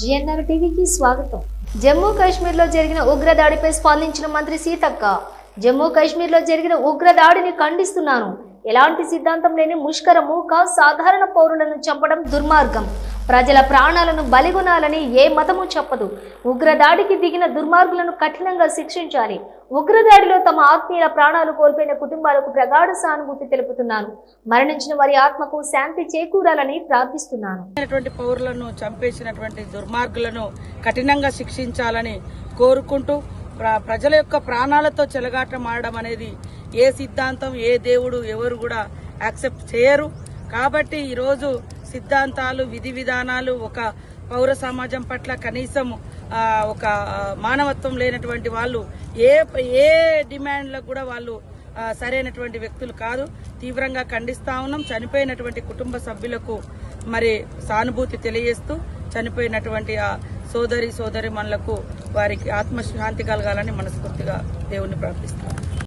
GNR టీవీకి స్వాగతం. జమ్మూ కాశ్మీర్లో జరిగిన ఉగ్రదాడిపై స్పందించిన మంత్రి సీతక్క జమ్మూ కాశ్మీర్లో జరిగిన ఉగ్రదాడిని ఖండిస్తున్నాను. ఎలాంటి సిద్ధాంతం లేని ముష్కరము కా సాధారణ పౌరులను చంపడం దుర్మార్గం. ప్రజల ప్రాణాలను బలిగొనాలని ఏ మతము చెప్పదు. ఉగ్రదాడికి దిగిన దుర్మార్గులను కఠినంగా శిక్షించాలి. ఉగ్రదాడిలో తమ ఆత్మీయుల ప్రాణాలు కోల్పోయిన కుటుంబాలకు ప్రగాఢ సానుభూతి తెలుపుతున్నాను. మరణించిన వారి ఆత్మకు శాంతి చేకూరాలని ప్రార్థిస్తున్నాను. పౌరులను చంపేసినటువంటి దుర్మార్గులను కఠినంగా శిక్షించాలని కోరుకుంటూ ప్ర- ప్రజల యొక్క ప్రాణాలతో చెలగాటం ఆడడం అనేది ఏ సిద్ధాంతం ఏ దేవుడు ఎవరు కూడా యాక్సెప్ట్ చేయరు. కాబట్టి ఈరోజు సిద్ధాంతాలు విధి విధానాలు ఒక పౌర సమాజం పట్ల కనీసం ఒక మానవత్వం లేనటువంటి వాళ్ళు ఏ ఏ డిమాండ్లకు కూడా వాళ్ళు సరైనటువంటి వ్యక్తులు కాదు. తీవ్రంగా ఖండిస్తా ఉన్నాం. చనిపోయినటువంటి కుటుంబ సభ్యులకు మరి సానుభూతి తెలియజేస్తూ చనిపోయినటువంటి ఆ సోదరి సోదరి వారికి ఆత్మశాంతి కలగాలని మనస్ఫూర్తిగా దేవుణ్ణి ప్రార్థిస్తాం